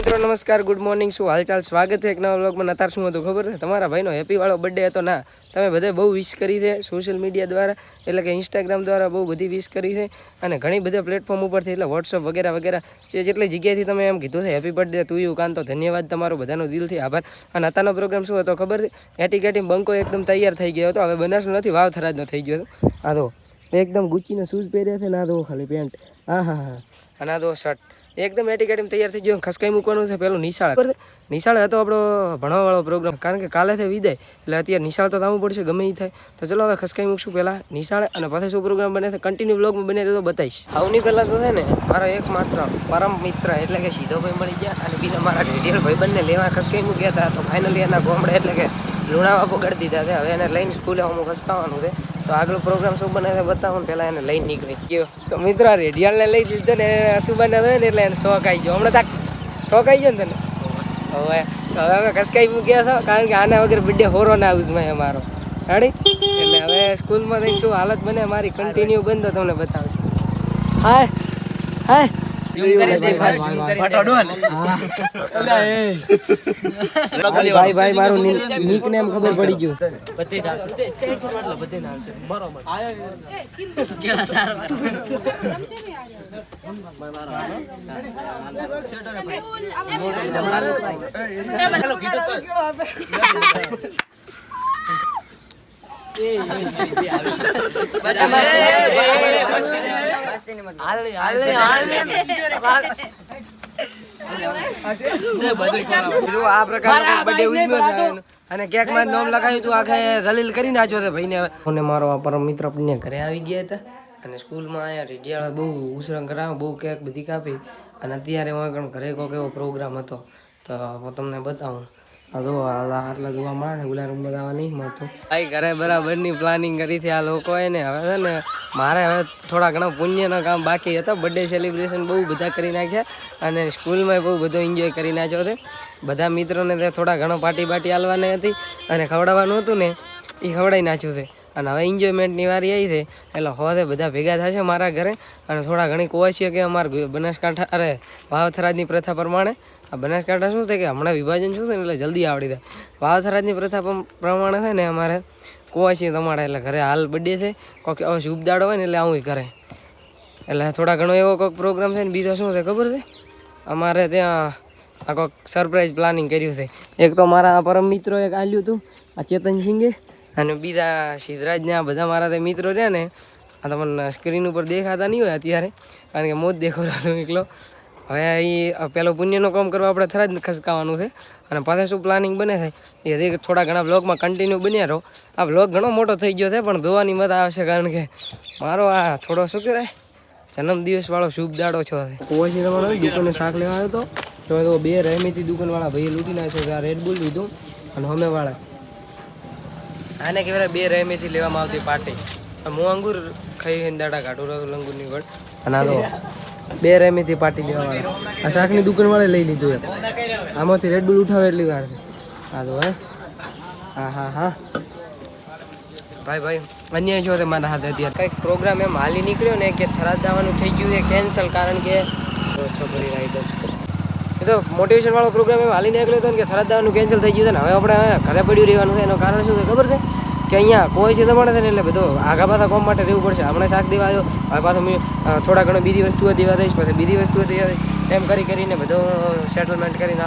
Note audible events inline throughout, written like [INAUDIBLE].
મિત્રો, નમસ્કાર good morning શું હાલચાલ? સ્વાગત છે એક નવા બ્લોગમાં નતાર શું હતું ખબર છે? તમારા ભાઈનો હેપી વાળો બર્થડે હતો ના. તમે બધે બહુ વિશ કરી છે સોશિયલ મીડિયા દ્વારા, એટલે કે ઇન્સ્ટાગ્રામ દ્વારા બહુ બધી વિશ કરી છે. અને ઘણી બધા પ્લેટફોર્મ ઉપરથી, એટલે વોટ્સઅપ વગેરે વગેરે, જે જેટલી જગ્યાએથી તમે એમ કીધું છે હેપી બર્થડે તું યુ કાન તો ધન્યવાદ તમારો, બધાનો દિલથી આભાર. અને અત્યારનો પ્રોગ્રામ શું હતો ખબર એટી કેટી બંકો એકદમ તૈયાર થઈ ગયો હતો. હવે બનાસનો નથી, વાવ થરાજનો થઈ ગયો હતો. આ તો એકદમ ગુચીના શૂઝ પહેર્યા છે ને, આ તો ખાલી પેન્ટ હા હા હા. અને આ તો શર્ટ એકદમ એટીકેટીમ તૈયાર થઈ ગયો. ખસકાઈ મૂકવાનું છે પેલું નિશાળ? નિશાળ હતો આપણો ભણવાવાળો પ્રોગ્રામ કારણ કે કાલે થઈ વિદાય. એટલે અત્યારે નિશાળ તો થવું પડશે ગમે એ થાય. તો ચલો હવે ખસકાઈ મૂકશું પહેલાં નિશાળ અને પછી શું પ્રોગ્રામ બને છે કન્ટિન્યુ બ્લોગમાં બને તો બતાવીશ. આવની પહેલાં તો છે ને મારો એકમાત્ર પરમ મિત્ર એટલે કે સીધો ભાઈ મળી ગયા અને બીજા મારા રેડિયલ ભાઈ બંને લેવા ખસકાઈ મૂક્યા હતા તો ફાઇનલી એના ગોમડે એટલે કે લુણાવા પકડી દીધા છે. હવે એને લઈને સ્કૂલે અમુક હસકાવાનું છે. તો આગળ પ્રોગ્રામ શું બને છે બતાવું પહેલાં એને લઈને નીકળી. ગયો. તો મિત્ર, રેડિયાલને લઈ લીધો ને શું બને ને એટલે એને શોખ આવી ગયો. હમણાં તાક શોખ આવી ગયો ને તને? હવે, તો હવે અમે ખસકાઈ મૂક્યા છો, કારણ કે આના વગર બર્થડે હોરો ના હાઉસમાં અમારો. હાડી એટલે હવે સ્કૂલમાં જઈને શું હાલત બને, મારી કન્ટિન્યુ બંધ તમને બતાવું હા હાય. ભાઈ ભાઈ. મારું નીક ને એમ ખબર પડી ગયું. છે [LAUGHS] અને કેકમાં નામ લખાયું હતું આખે દલીલ કરી નાખ્યો છે ભાઈને. અને મારો પરમ મિત્ર આપણને ઘરે આવી ગયા હતા. અને સ્કૂલમાં આવ્યા રેડિયાળા બહુ ઉસરંગ કરાવ્યો બહુ કેક બધી કાપી. અને અત્યારે હું ઘરે કોઈક એવો પ્રોગ્રામ હતો. તો હું તમને બતાવું. આ હાલા આટલા જોવા મળે ઓલા રૂમ બતાવવા નહીં મળતો. ભાઈ, ઘરે બરાબરની પ્લાનિંગ કરી હતી આ લોકોએ ને. હવે છે ને મારે હવે થોડા ઘણા પુણ્યના કામ બાકી હતા. બર્થડે સેલિબ્રેશન બહુ બધા કરી નાખ્યા અને સ્કૂલમાં બહુ બધો એન્જોય કરી નાખ્યો છે. બધા મિત્રોને તે થોડા ઘણો પાર્ટી બાટી હાલવાની હતી અને ખવડાવવાનું હતું ને, એ ખવડાવી નાખ્યું છે. અને હવે એન્જોયમેન્ટની વારી આવી છે. એટલે હવે બધા ભેગા થશે મારા ઘરે. અને થોડા ઘણી કોવાશીએ કે અમારા બનાસકાંઠા, અરે વાવથરાજની પ્રથા પ્રમાણે આ બનાસકાંઠા શું છે કે હમણાં વિભાજન શું છે ને એટલે જલ્દી આવડી જાય. વાવસરાજની પ્રથા પ્રમાણે છે ને અમારે કોવાશી તમારે એટલે ઘરે હાલ બર્થડે છે. કોઈક હવે શુભ દાડો હોય ને એટલે આવું કરે. એટલે થોડા ઘણો એવો કોઈક પ્રોગ્રામ છે ને, બીજો શું છે ખબર છે? અમારે ત્યાં આ કોઈક સરપ્રાઈઝ પ્લાનિંગ કર્યું છે. એક તો મારા પરમ મિત્રો એક આલ્યું હતું, આ ચેતન સિંગે અને બીજા સિદ્ધરાજને બધા મારા તે મિત્રો રહ્યા ને, આ તમને સ્ક્રીન ઉપર દેખાતા નહીં હોય અત્યારે, કારણ કે મોજ દેખો રહ્યો એકલો. હવે એ પેલો પુણ્યનું કામ કરવા આપણે થરા જ ખસકાવાનું છે. અને પાછા શું પ્લાનિંગ બને છે? એ થોડા ઘણા બ્લોગમાં કન્ટિન્યુ બન્યા રહો. આ બ્લોગ ઘણો મોટો થઈ ગયો છે પણ ધોવાની મત આવશે કારણ કે મારો આ થોડો શું કહેવાય? જન્મદિવસ વાળો શુભ દાડો છો પછી તમારો? દુકાને શાક લેવા આવ્યો હતો તો તો બે રહેમીથી દુકાનવાળા ભાઈએ લૂંટી નાખ્યો કે આ રેડ બુલ લીધું અને અમે વાળા. આને કહેવાય બે રહેમીથી લેવામાં આવતી પાર્ટી હું અંગુર ખાઈ દાડા કાઢું રહ્યો અંગુરની વડ. અને આ તો બે રેમીથી પાટી લેવા આ શાકની દુકાનવાળે લઈ લીધું એમ. આમાંથી રેડ બુલ ઉઠાવે એટલી વાર હા તો હે. હા હા હા. ભાઈ ભાઈ, અન્યાય છો તે મારા હાથે અત્યારે. કંઈક પ્રોગ્રામ એમ હાલી નીકળ્યો ને કે થરાદ જવાનું થઈ ગયું છે કેન્સલ કારણ કે છોકરી રાઈડર એ તો મોટિવેશન વાળો પ્રોગ્રામ એમ હાલી નીકળ્યો હતો ને કે થરાદ જવાનું કેન્સલ થઈ ગયું છે ને, હવે આપણે ઘરે પડ્યું રહેવાનું છે, એનું કારણ શું છે ખબર છે? કે અહીંયા કોઈ છે તમારે છે ને એટલે બધું આગા પાછા કોમ માટે રહેવું પડશે. હમણાં શાક દેવા આવ્યો, હવે પાછું થોડા ઘણો બીજી વસ્તુઓ દેવા દઈશ, પછી બીજી વસ્તુઓ દેવા દઈશ. એમ કરી કરીને બધું સેટલમેન્ટ કરીને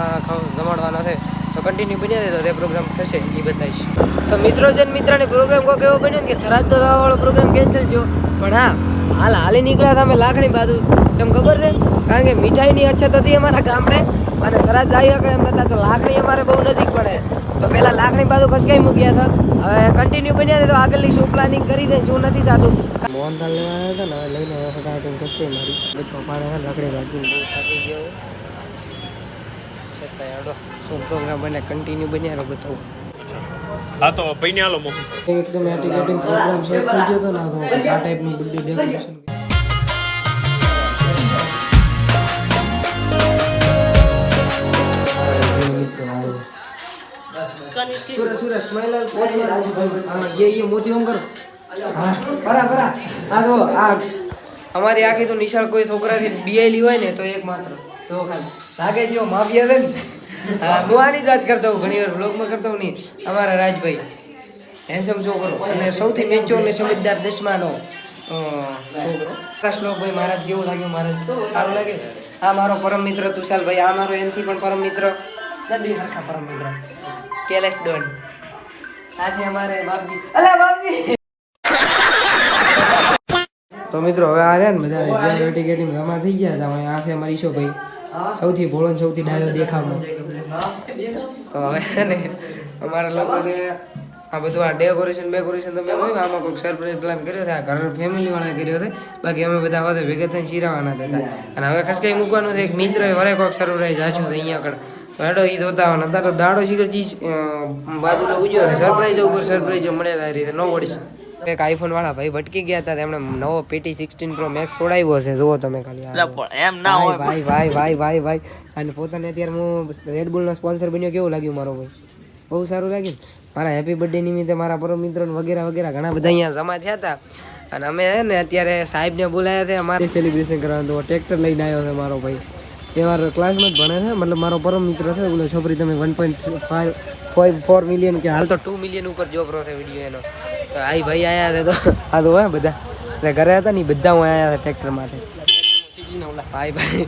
જમાડવાના છે. તો કન્ટિન્યુ બની જાય તો તે પ્રોગ્રામ થશે એ બતાવીશ તો મિત્રો છે મિત્રને પ્રોગ્રામ કોઈ એવો બન્યો કે થરાદ તો વાળો પ્રોગ્રામ કેન્સલ થયો. પણ હા હાલ હાલી નીકળ્યા હતા અમે લાખણી બાજુ. જેમ ખબર છે? કારણ કે મીઠાઈની અછત હતી અમારા ગામડે અને જરા જાય શકે એમ નતા તો લાખણી અમારે બહુ નજીક પડે. તો પહેલાં લાખણી બાજુ ખસકાઈ મૂક્યા હતા. હવે કન્ટિન્યુ બન્યા છે તો આગળની શું પ્લાનિંગ કરી દે શું નથી થતું. મોહનથાળ લેવા આવ્યા હતા ને હવે લઈને ફટાફટ ખસકાઈ મારી. બધો પાડે લાકડી બાજુ. થાકી ગયો છતાં શું પ્રોગ્રામ બને? કન્ટિન્યુ બન્યા બતાવું. હા તો પૈને આલો એકદમ એટીકેટિંગ પ્રોગ્રામ સેટ થઈ તો ના તો આ ટાઈપનું બર્થડે ડેકોરેશન કરો હા બરા આ તો આ અમારી આખી તો નિશાળ કોઈ છોકરાથી બીઆઈ લીવાય ને તો એક માત્ર. તો ખાલી. લાગે જેવો માફિયા છે ને. હા, હું આની જ વાત કરતો હોઉં ઘણી વાર વ્લોગમાં કરતો હોઉં નહીં. અમારા રાજભાઈ હેન્ડસમ છોકરો, અને સૌથી મેચો અને સમજદાર દસમાનો છોકરો. શ્લોકભાઈ મહારાજ કેવું લાગ્યું મહારાજ? સારું લાગે? આ મારો પરમ મિત્ર તુષાલભાઈ આ મારો એનથી પણ પરમ મિત્ર. નથી હરખા પરમ મિત્ર. કેલેસ ડોન આ છે અમારે બાપજી. અલા બાપજી! તો મિત્રો, હવે આ રહ્યા ને બધા ગેટી જમા થઈ ગયા હતા આ છે અમારી ઈશોભાઈ. સૌથી ભોળો સૌથી ડાયો દેખાવ. તો હવે ને અમારા લોકોને આ બધું આ ડેકોરેશન બેકોરેશન તમે જોયું આમાં કોઈક સરપ્રાઈઝ પ્લાન કર્યો છે આ ઘર ફેમિલી વાળા કર્યો છે. બાકી અમે બધા હવે ભેગા થઈને શીરાવાના હતા. અને હવે ખસકાઈ મૂકવાનું છે એક મિત્ર વરે કોઈક સરપ્રાઈઝ આછું છે અહીંયા આગળ. હેડો ઈ જોતા હતા તો દાડો શીખર ચીજ બાજુలో ઉજ્યો સરપ્રાઈઝ ઉપર સરપ્રાઈઝ મળ્યા એ રીતે ન વળીશ એક આઈફોન વાળા ભાઈ ભટકી ગયા હતા તેમણે નવો પીટી સિક્સટીન પ્રો મેક્સ છોડાવ્યો છે. જુઓ તમે ખાલી. એમ ના હોય ભાઈ ભાઈ ભાઈ ભાઈ ભાઈ. અને પોતાને અત્યારે હું રેડ બુલનો સ્પોન્સર બન્યો કેવું લાગ્યું મારો ભાઈ? બહુ સારું લાગ્યું. મારા હેપી બર્થડે નિમિત્તે મારા પરમ મિત્રો વગેરે વગેરે ઘણા બધા અહીંયા જમા થયા હતા. અને અમે છે ને અત્યારે સાહેબને બોલાયા હતા અમારે સેલિબ્રેશન કરવાનું. તો ટ્રેક્ટર લઈને આવ્યો છે મારો ભાઈ. તે મારો ક્લાસમાં જ ભણે છે મતલબ મારો પરમ મિત્ર છે ઓલો છોકરી તમે one point five four million કે હાલ તો ટુ મિલિયન ઉપર જોબ રહ્યો છે વીડિયો એનો. તો આઈ ભાઈ આવ્યા હતા તો. આ તો હોય બધા. એટલે ઘરે હતા ને બધા હું આયા હતા ટ્રેક્ટર માટે. ભાઈ ભાઈ.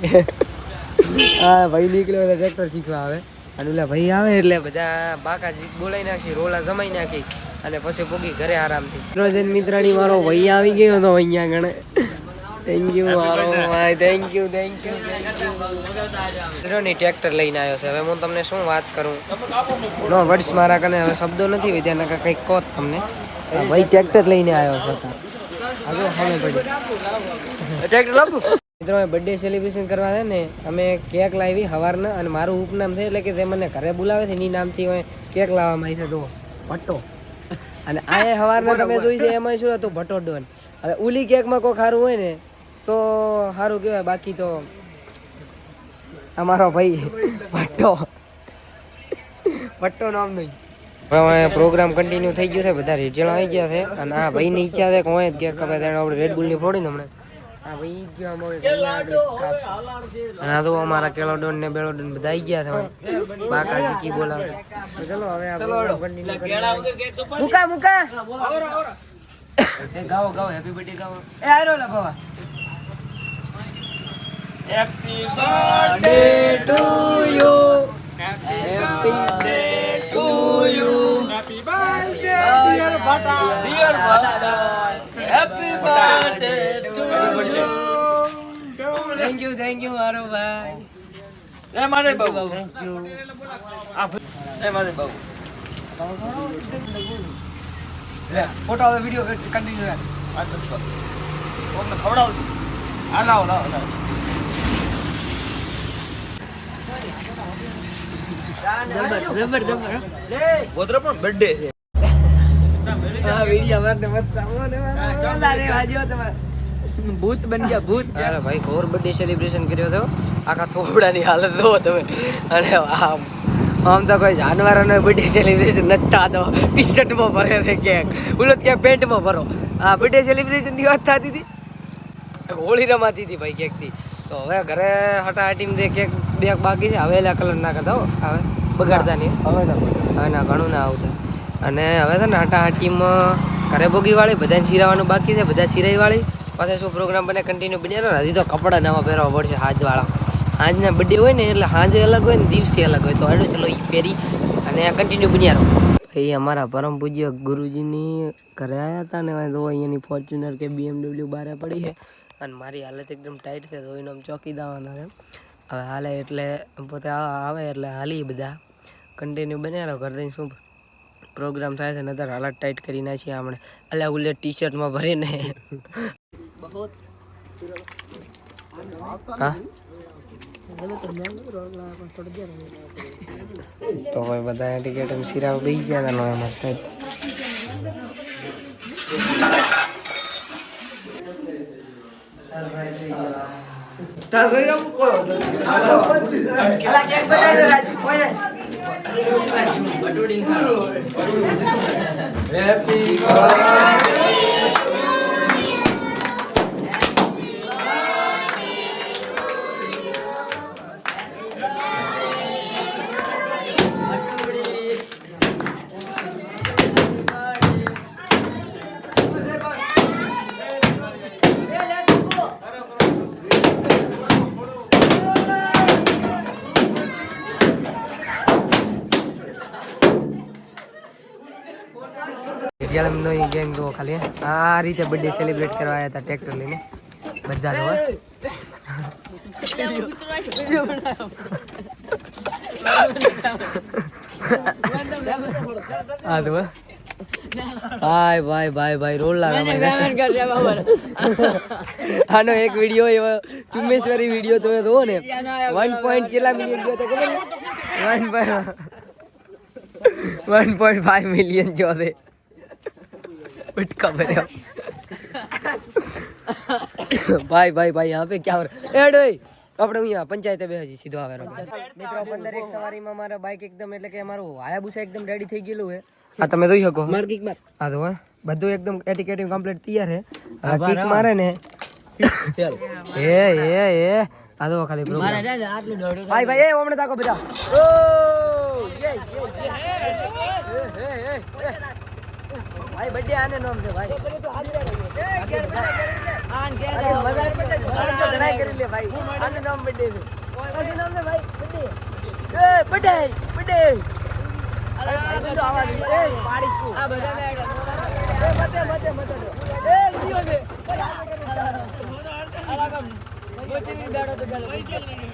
હા ભાઈ નીકળ્યો એટલે ટ્રેક્ટર શીખવા આવે અને ઓલા ભાઈ આવે એટલે બધા બાકા બોલાઈ નાખી, રોલા જમાઈ નાખી અને પછી પોગી ઘરે આરામથી. રોજન મિત્રાણી મારો ભાઈ આવી ગયો હતો અહીંયા ગણે. થેન્ક યુ મારો ભાઈ થેન્ક યુ થેન્ક યુ મિત્રોની ટ્રેક્ટર લઈને આવ્યો છે. હવે હું તમને શું વાત કરું? નો વર્ડ્સ મારા કને હવે શબ્દો નથી ત્યાં કંઈક કહો તમને. આ ભાઈ ટ્રેક્ટર લઈને આવ્યો છે મિત્રો બર્થડે સેલિબ્રેશન કરવા છે ને અમે કેક લાવી સવારના અને મારું ઉપનામ છે એટલે કે તે મને ઘરે બોલાવે છે એની નામથી હું કેક લાવવામાં આવી છે તો ભટ્ટો. અને આ એ સવારના તમે જોઈ છે એમાં શું હતું? ભટ્ટો ડોન. હવે ઉલી કેકમાં કોઈ સારું હોય ને તો સારું કહેવાય. બાકી તો અમારો ભાઈ ભટ્ટો. ભટ્ટો નામ નહીં. હવે પ્રોગ્રામ કન્ટિન્યુ થઈ ગયો છે બધા રિઝલ્ટ આવી ગયા છે. અને આ ભાઈની ઈચ્છા છે કે હું જ કેક કપાય તેને આપણે રેડ બુલની ફોડીને હમણાં. આ ભાઈ ગયો અમે હવે અહીંયા આગળ કાપશું. અને આ તો અમારા કેલોડોન ને બેલોડોન બધા આવી ગયા છે. બાકા જીકી બોલાવે. તો ચલો હવે આ કન્ટિન્યુ મુકા મુકા. એ ગાઓ ગાઓ હેપી બર્થડે ગાઓ. એ આરો લા બાવા happy birthday to you happy birthday dear બટા ડિયર બટા happy birthday to you thank you thank you મારો ભાઈ એ મારે બાબુ એ મારે બાબુ ફોટો હવે વિડિયો કન્ટિન્યુ રાખ આ તો સર કોમને ખવડાવજો આ લાવો લાવો લાવો જબર જબર જબર ગોત્ર પણ બર્થડે છે ભૂત બન ગયા ભૂત. અરે ભાઈ ઘોર બર્થડે સેલિબ્રેશન કર્યો હતો આખા થોડાની હાલત દો તમે. અને આમ આમ તો કોઈ જાનવરોનો બર્થડે સેલિબ્રેશન નથી થતો. ટી શર્ટમાં ભરે છે ક્યાંક. બોલો ક્યાંક પેન્ટમાં ભરો. આ બર્થડે સેલિબ્રેશનની વાત થતી હતી? હોળી રમાતી હતી ભાઈ કેકથી તો હવે ઘરે હટાહટીમાં જે કેક બે બાકી છે હવે એલા કલર ના કરતા હો. હવે બગાડતા નહીં. હવે ના હવે ના ઘણું ના આવતું. અને હવે છે ને હટાહટીમાં ઘરે ભોગી વાળી બધાને સિરાવાનું બાકી છે, બધા સિરાઈ વાળી પાછા શું પ્રોગ્રામ બને કન્ટિન્યુ બની રહ્યો હજી તો કપડાં નવા પહેરવા પડશે હાજવાળા. હાજના બર્થડે હોય ને, એટલે હાજે અલગ હોય ને, દિવસે અલગ હોય. તો હેડો, ચલો એ પહેરી અને કન્ટિન્યુ બન્યા રહો. ભાઈ, અમારા પરમ પૂજ્ય ગુરુજીની ઘરે આવ્યા હતા ને તો અહીંયાની ફોર્ચ્યુનર કે બીએમડબલ્યુ બારે પડી છે. અને મારી હાલત એકદમ ટાઈટ છે તો એનો આમ ચોકી દેવાના છે. હવે હાલે એટલે, પોતે આવે એટલે હાલી બધા. કન્ટિન્યુ બન્યા રહો, ઘરે શું પ્રોગ્રામ થાય છે નતર હાલત ટાઈટ કરી નાખીએ આપણે. અલ્યા ઉલ્લે ટી શર્ટમાં ભરીને તો ભાઈ બધા ટિકિટ એમ સિરાવ બેસી ગયા હતા એમાં સાહેબ નો ગેંગ દો ખાલી આ રીતે બર્થડે સેલિબ્રેટ કરવા આવ્યા હતા ટ્રેક્ટર લઈને. બધા આ તો હે. ભાઈ ભાઈ ભાઈ ભાઈ રોલ આનો એક વીડિયો એવો ચુમ્મેશ્વરી વીડિયો તમે જોવો ને. વન પોઈન્ટ કેટલા મિલિયન ગયો ખબર one point one point five million જો છે ઉટકા ભર્યા ભાઈ ભાઈ ભાઈ यहाँ पे क्या हो रहा है એડ ઓય આપણે અહીંયા પંચાયતે બે હજી સીધો આવે મિત્રો પંદર એક સવારીમાં મારા બાઇક એકદમ એટલે કે મારું હાયાબુસા એકદમ રેડી થઈ ગયેલું છે આ તમે જોઈ શકો હા તો હે. બધું એકદમ એટીકેટિવ કમ્પ્લીટ તૈયાર છે આ કિક મારે ને [LAUGHS] એ એ એ આ તો ખાલી program. ભાઈ ભાઈ એ ઓમણે તાકો બધા ઓ યે યે યે એ, એ, એ, એ. ભાઈ બર્થડે આને નોમ છે ભાઈ. કરી લે આનું નામ birthday છે. આનું નામ છે ભાઈ? birthday. એ birthday, birthday. અરે, આ બધું આવાજ. એ, પાડીશ તું. એ, મતે, મતે, મતે એ, જીઓ છે.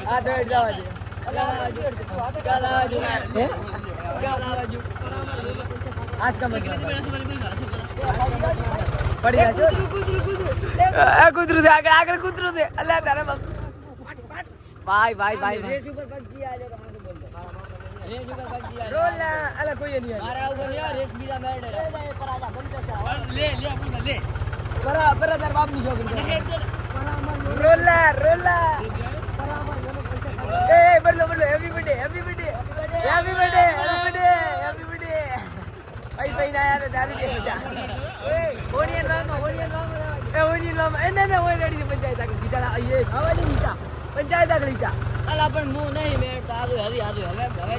આ તો હેડ જવા દે. હે? આજ કા મતલબ કૂતરું છે આગળ આગળ કૂતરું છે અલ્યા તારા બાપ ભાઈ ભાઈ ભાઈ રેસ ઉપર પગ રોલ અલા કોઈ નહીં લે લે આપણે લે પરા પરા તાર બાપની છોકરી રોલા રોલા એ એ બદલો બદલો happy birthday happy birthday happy birthday happy birthday happy birthday ભાઈ ના યાર દાદી કે મજા એ ઓનિયન મામા ઓનિયન એ ઓનિયન મામા એ ના ના ઓય પંચાયત આગળ. સીધા આ એ આવા દે નીચા પંચાયત આગળ નીચા અલા પણ હું નહીં મેળતો. આદુ હરી આદુ હવે હવે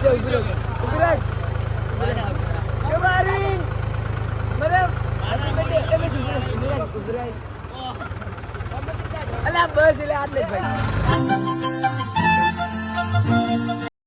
તો ઉભરો ઉભરાજ કમારીન મતલબ ઉભરાજ અલા બસ એટલે આટલે જ ભાઈ.